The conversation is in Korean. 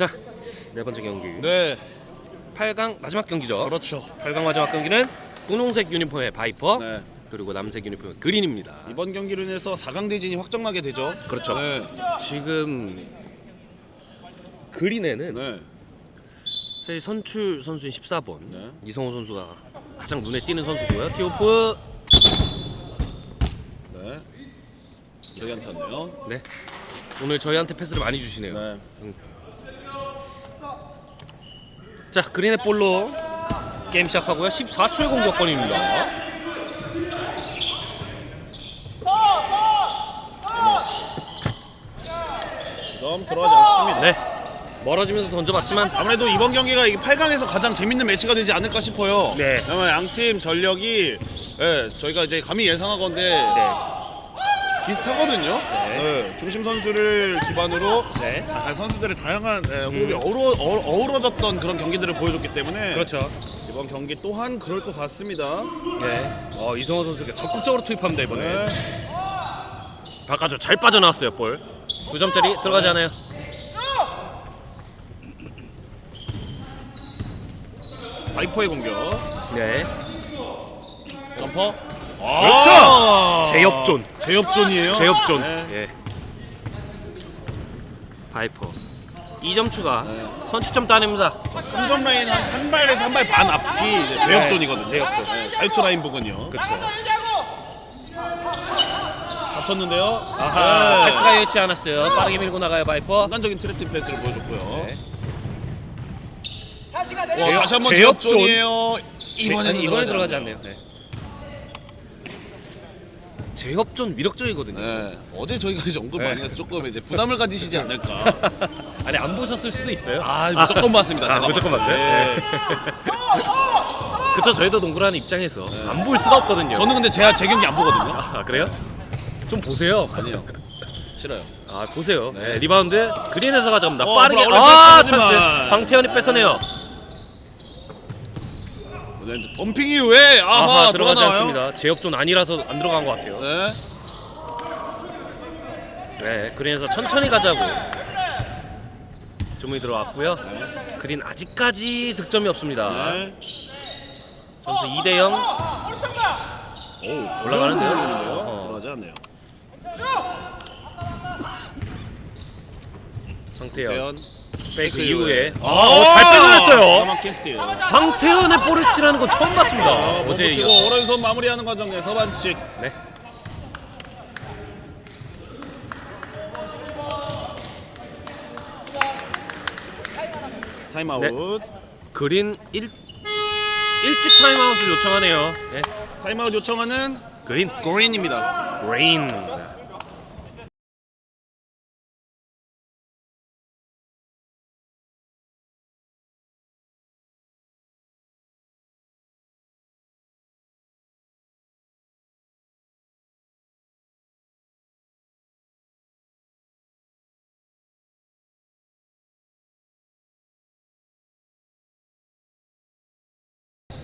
자, 네 번째 경기. 네, 8강 마지막 경기죠. 그렇죠. 8강 마지막 경기는 분홍색 유니폼의 바이퍼 네. 그리고 남색 유니폼의 그린입니다. 이번 경기로 인해서 4강 대진이 확정나게 되죠. 그렇죠. 네. 지금 그린에는 네. 사실 선출 선수인 14번 네. 이성호 선수가 가장 눈에 띄는 선수고요. 티오프 네. 저희한테네요. 네 오늘 저희한테 패스를 많이 주시네요. 네. 자 그린의 볼로 게임 시작하고요. 14초의 공격권입니다. 점 들어가지 않습니다. 네 멀어지면서 던져봤지만 아무래도 이번 경기가 이 8강에서 가장 재밌는 매치가 되지 않을까 싶어요. 네. 왜냐면 양팀 전력이 예, 저희가 이제 감히 예상하건데 네. 비슷하거든요. 네, 중심 선수를 기반으로 네. 아, 선수들의 다양한 예, 호흡이 어우러, 어, 우러졌던 그런 경기들을 보여줬기 때문에 그렇죠. 이번 경기 또한 그럴 것 같습니다. 네. 어, 이성호 선수가 적극적으로 투입합니다 이번에. 네. 바깥으로 잘 빠져나왔어요 볼. 9점짜리 들어가지 않아요. 바이퍼의 공격. 네. 점퍼. 그렇죠. 아! 제협존. 제협존이에요. 제협존. 네. 예. 바이퍼. 2점 추가. 네. 선취점 따냅니다. 3점 라인 한, 한 발에서 한 발 반 앞이 이제 제협존이거든요. 네, 제협존. 네, 자유투 라인 부근이요. 그렇죠. 다쳤는데요. 아하. 네. 패스가 여의치 않았어요. 빠르게 밀고 나가요 바이퍼. 순간적인 트랩팀 패스를 보여줬고요. 네. 와, 제협- 다시 한번 제협존. 제협존이에요. 이번에는 이번에 들어가지 않네요. 않네요. 네. 제협존 위력적이거든요. 네. 어제 저희가 이제 언급 많이 네. 해서 조금 이제 부담을 가지시지 않을까. 아니 안 보셨을 수도 있어요. 아, 무조건 봤습니다. 아, 제가 무조건 봤어요. 때. 네. 그쵸 저희도 농구라는 입장에서 안 볼 수가 없거든요. 저는 근데 제가 제 경기 안 보거든요. 아 그래요? 좀 보세요. 아니요. 싫어요. 아 보세요. 네, 리바운드 그린에서 가져갑니다. 어, 빠르게 앞으로 아 찬스. 마. 방태현이 뺏어내요. 네, 범핑 이후에 아하, 아하 들어가지 들어가나요? 않습니다. 제협존 아니라서 안 들어간 것 같아요. 네. 네, 그린에서 천천히 가자고 주문이 들어왔고요. 그린 아직까지 득점이 없습니다. 네. 선수 2대 0. 오, 올라가는데요? 어. 들어가지 않네요. 대현. 페이크 이후에 아, 아잘 스틸. 방태현의 볼을 스틸하는 건 처음 봤습니다. 어제 어제 치고 이어서. 오른손 마무리하는 과정에서 반칙. 네. 타임아웃. 그린 일 일찍 타임아웃을 요청하네요. 네. 타임아웃 요청하는 그린 고린입니다. 그린.